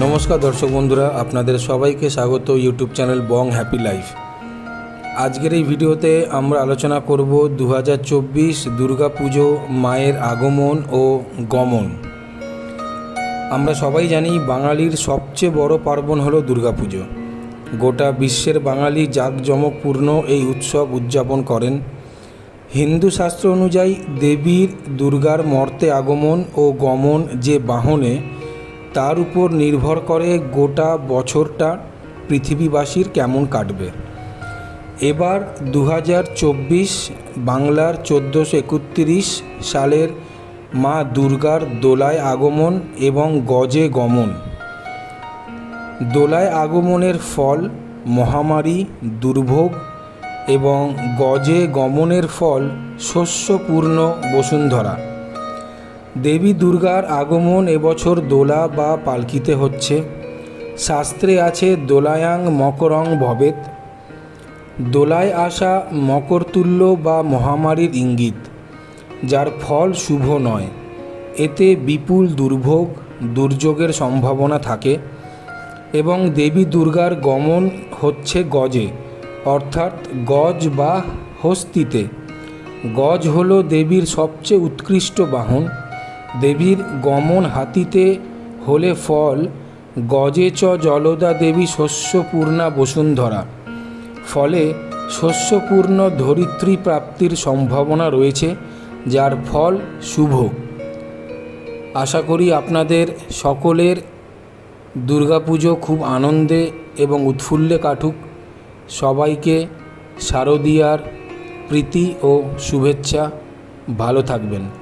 নমস্কার দর্শক বন্ধুরা, আপনাদের সবাইকে স্বাগত YouTube channel Bong happy life. আজকের এই ভিডিওতে আমরা আলোচনা করব দু হাজার চব্বিশ দুর্গা পুজো মায়ের আগমন ও গমন। আমরা সবাই জানি বাঙালির সবচেয়ে বড় পার্বণ হলো দুর্গাপুজো। গোটা বিশ্বের বাঙালি জাঁকজমকপূর্ণ এই উৎসব উদযাপন করেন। হিন্দু শাস্ত্র অনুযায়ী দেবীর দুর্গার মর্তে আগমন ও গমন যে বাহনে তার উপর নির্ভর করে গোটা বছরটা পৃথিবীবাসীর কেমন কাটবে। এবার দু হাজার চব্বিশ বাংলার চোদ্দোশো একত্রিশ সালের মা দুর্গার দোলায় আগমন এবং গজে গমন। দোলায় আগমনের ফল মহামারী, দুর্ভোগ এবং গজে গমনের ফল শস্যপূর্ণ বসুন্ধরা। দেবী দুর্গার আগমন এবছর দোলা বা পালকিতে হচ্ছে। শাস্ত্রে আছে দোলায়াং মকরং ভবেত। দোলায় আসা মকরতুল্য বা মহামারীর ইঙ্গিত, যার ফল শুভ নয়। এতে বিপুল দুর্ভোগ, দুর্যোগের সম্ভাবনা থাকে এবং দেবী দুর্গার গমন হচ্ছে গজে, অর্থাৎ গজ বা হস্তিতে। গজ হল দেবীর সবচেয়ে উৎকৃষ্ট বাহন। দেবীর গমন হাতিতে হলে ফল, গজে চ জলদা দেবী শস্যপূর্ণা বসুন্ধরা। ফলে শস্যপূর্ণ ধরিত্রী প্রাপ্তির সম্ভাবনা রয়েছে, যার ফল শুভ। আশা করি আপনাদের সকলের দুর্গাপুজো খুব আনন্দে এবং উৎফুল্লে কাটুক। সবাইকে শারদীয়ার প্রীতি ও শুভেচ্ছা। ভালো থাকবেন।